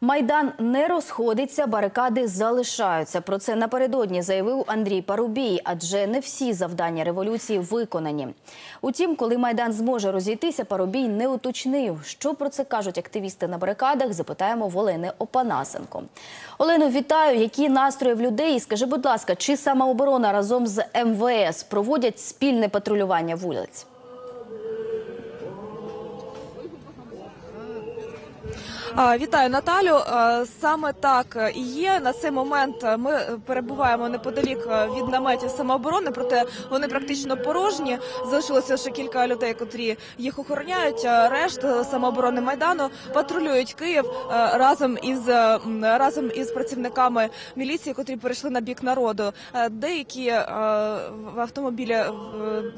Майдан не розходиться, барикади залишаються. Про це напередодні заявив Андрій Парубій, адже не всі завдання революції виконані. Утім, коли майдан зможе розійтися, Парубій не уточнив. Що про це кажуть активісти на барикадах? Запитаємо в Олени Опанасенко. Олено, вітаю. Які настрої в людей? Скажи, будь ласка, чи самооборона разом з МВС проводять спільне патрулювання вулиць? Вітаю Наталю. Саме так і є. На цей момент ми перебуваємо неподалік від наметів самооборони, проте вони практично порожні. Залишилося ще кілька людей, котрі їх охороняють. А Решта самооборони майдану патрулюють Київ разом із разом із працівниками міліції, котрі перейшли на бік народу. Деякі в автомобілі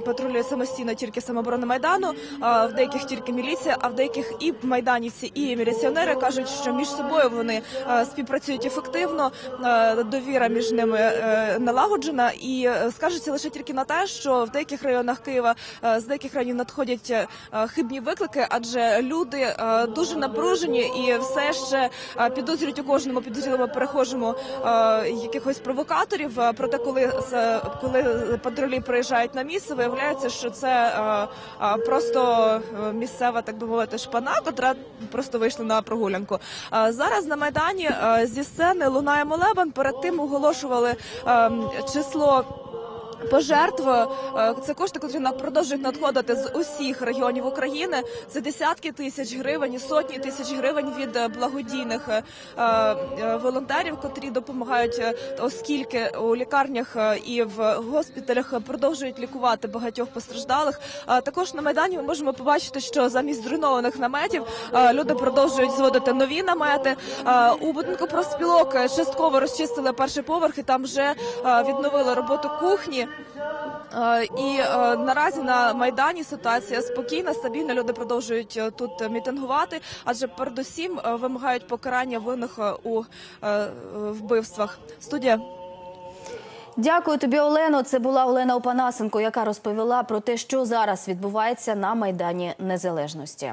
патрулює самостійно тільки самооборони майдану, в деяких тільки міліція, а в деяких і майданівці, і міліціонери кажуть, що між собою вони е, співпрацюють ефективно. е, Довіра між ними е, налагоджена, і скажеться лише тільки на те, що в деяких районах Києва з деяких районів надходять хибні виклики, адже люди дуже напружені і все ще підозрюють у кожному підозрілому перехожому якихось провокаторів. Проте, коли коли патрулі приїжджають на місце, виявляється, що це просто місцева, так би мовити, шпана, котра просто вийшла на прогулянку. Зараз на майдані зі сцени лунає молебен. Перед тим оголошували е, число. Пожертв е, це кошти, котрі продовжують надходити з усіх регіонів України. Це десятки тисяч гривень, і сотні тисяч гривень від е, благодійних е, волонтерів, котрі допомагають, оскільки у лікарнях і в госпіталях продовжують лікувати багатьох постраждалих. Також на майдані ми можемо побачити, що замість зруйнованих наметів люди продовжують зводити нові намети. У будинку профспілок частково розчистили перший поверх і там вже відновили роботу кухні. Е, І е, наразі на майдані ситуація спокійна, стабільна. Люди продовжують е, тут мітингувати, адже передусім вимагають покарання винних у вбивствах. Студія. Дякую тобі, Олено. Це була Олена Опанасенко, яка розповіла про те, що зараз відбувається на майдані Незалежності.